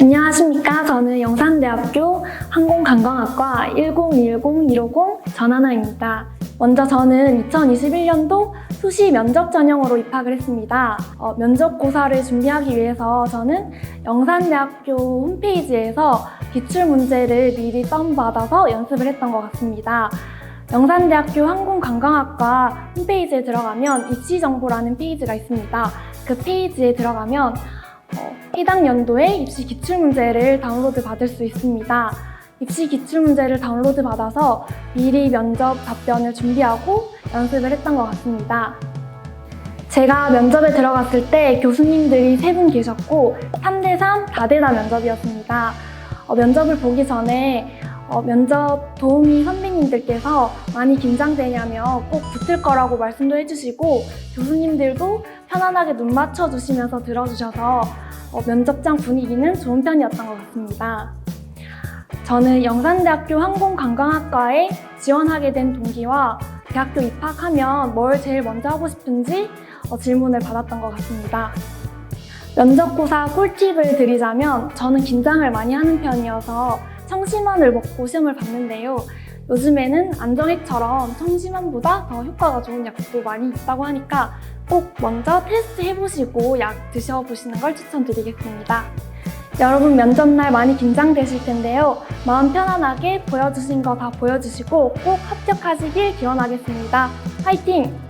안녕하십니까. 저는 영산대학교 항공관광학과 1010-150 전하나입니다. 먼저 저는 2021년도 수시 면접 전형으로 입학을 했습니다. 어, 면접고사를 준비하기 위해서 저는 영산대학교 홈페이지에서 기출 문제를 미리 다운받아서 연습을 했던 것 같습니다. 영산대학교 항공관광학과 홈페이지에 들어가면 입시정보라는 페이지가 있습니다. 그 페이지에 들어가면 어, 해당 연도의 입시 기출 문제를 다운로드 받을 수 있습니다. 입시 기출 문제를 다운로드 받아서 미리 면접 답변을 준비하고 연습을 했던 것 같습니다. 제가 면접에 들어갔을 때 교수님들이 세 분 계셨고 3대3 다대다 면접이었습니다. 어, 면접을 보기 전에 어, 면접 도우미 선배님들께서 많이 긴장되냐며 꼭 붙을 거라고 말씀도 해주시고 교수님들도 편안하게 눈 맞춰주시면서 들어주셔서 어, 면접장 분위기는 좋은 편이었던 것 같습니다. 저는 영산대학교 항공관광학과에 지원하게 된 동기와 대학교 입학하면 뭘 제일 먼저 하고 싶은지 어, 질문을 받았던 것 같습니다. 면접고사 꿀팁을 드리자면 저는 긴장을 많이 하는 편이어서 청심환을 먹고 시험을 봤는데요. 요즘에는 안정액처럼 청심환보다 더 효과가 좋은 약도 많이 있다고 하니까 꼭 먼저 테스트 해보시고 약 드셔보시는 걸 추천드리겠습니다. 여러분 면접날 많이 긴장되실 텐데요. 마음 편안하게 보여주신 거 다 보여주시고 꼭 합격하시길 기원하겠습니다. 화이팅!